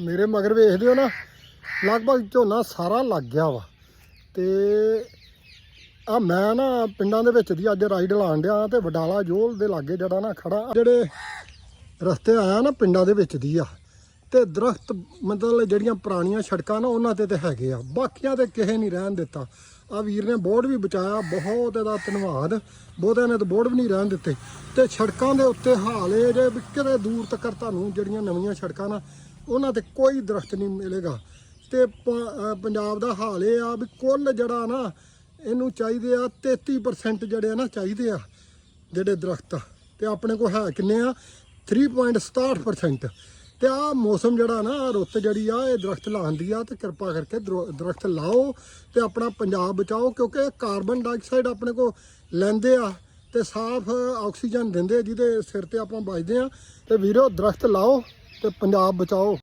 ਮੇਰੇ ਮਗਰ ਵੇਖਦੇ ਹੋ ਨਾ, ਲਗਭਗ ਝੋਨਾ ਸਾਰਾ ਲੱਗ ਗਿਆ ਵਾ। ਤੇ ਆ ਮੈਂ ਨਾ ਪਿੰਡਾਂ ਦੇ ਵਿੱਚ ਦੀ ਅੱਜ ਰਾਈਡ ਲਾਣ ਡਿਆ ਤੇ ਵਡਾਲਾ ਜੋਲ ਦੇ ਲਾਗੇ ਜਿਹੜਾ ਨਾ ਖੜਾ, ਜਿਹੜੇ ਰਸਤੇ ਆਇਆ ਨਾ ਪਿੰਡਾਂ ਦੇ ਵਿੱਚ ਦੀ ਆ। ਤੇ ਦਰਖਤ ਮਤਲਬ ਜਿਹੜੀਆਂ ਪੁਰਾਣੀਆਂ ਸੜਕਾਂ ਨਾ ਉਹਨਾਂ ਤੇ ਤੇ ਹੈਗੇ ਆ। ਬਾਕੀਆਂ ਤੇ ਕਿਸੇ ਨਹੀਂ ਰਹਿਣ ਦਿੱਤਾ। ਆ ਵੀਰ ਨੇ ਬੋਰਡ ਵੀ ਬਚਾਇਆ, ਬਹੁਤ ਇਹਦਾ ਧੰਨਵਾਦ। ਬਹੁਤਿਆਂ ਨੇ ਤਾਂ ਬੋਰਡ ਵੀ ਨਹੀਂ ਰਹਿਣ ਦਿੱਤੇ। ਤੇ ਸੜਕਾਂ ਦੇ ਉੱਤੇ ਹਾਲੇ ਜੇ ਕਿਤੇ ਦੂਰ ਤੱਕ ਤੁਹਾਨੂੰ ਜਿਹੜੀਆਂ ਨਵੀਆਂ ਸੜਕਾਂ ਨਾ ਉਹਨਾਂ ਤੇ ਕੋਈ ਦਰਖਤ ਨਹੀਂ ਮਿਲੇਗਾ। ਤੇ ਪ- ਪੰਜਾਬ ਦਾ ਹਾਲ ਇਹ ਆ ਵੀ ਕੁੱਲ ਜਿਹੜਾ ਨਾ, ਇਹਨੂੰ ਚਾਹੀਦੇ ਆ 33% ਜਿਹੜੇ ਆ ਨਾ ਚਾਹੀਦੇ ਆ, ਜਿਹੜੇ ਦਰਖਤ ਆ। ਤੇ ਆਪਣੇ ਕੋਲ ਹੈ ਕਿੰਨੇ ਆ? 3.67% ਤੇ ਆ ਮੌਸਮ ਜਿਹੜਾ ਨਾ ਰੁੱਤ ਜਿਹੜੀ ਆ, ਇਹ ਦਰਖਤ ਲਾਉਂਦੀ ਆ ਤੇ ਕਿਰਪਾ ਕਰਕੇ ਦਰ- ਦਰਖਤ ਲਾਓ ਤੇ ਆਪਣਾ ਪੰਜਾਬ ਬਚਾਓ, ਕਿਉਂਕਿ ਕਾਰਬਨ ਡਾਈਆਕਸਾਈਡ ਆਪਣੇ ਕੋ ਲੈਂਦੇ ਆ ਤੇ ਸਾਫ਼ ਆਕਸੀਜਨ ਦਿੰਦੇ ਜਿਹਦੇ ਸਿਰ ਤੇ ਆਪਾਂ ਬਚਦੇ ਆ। ਤੇ ਵੀਰੋ, ਦਰਖਤ ਲਾਓ ਤੇ ਪੰਜਾਬ ਬਚਾਓ।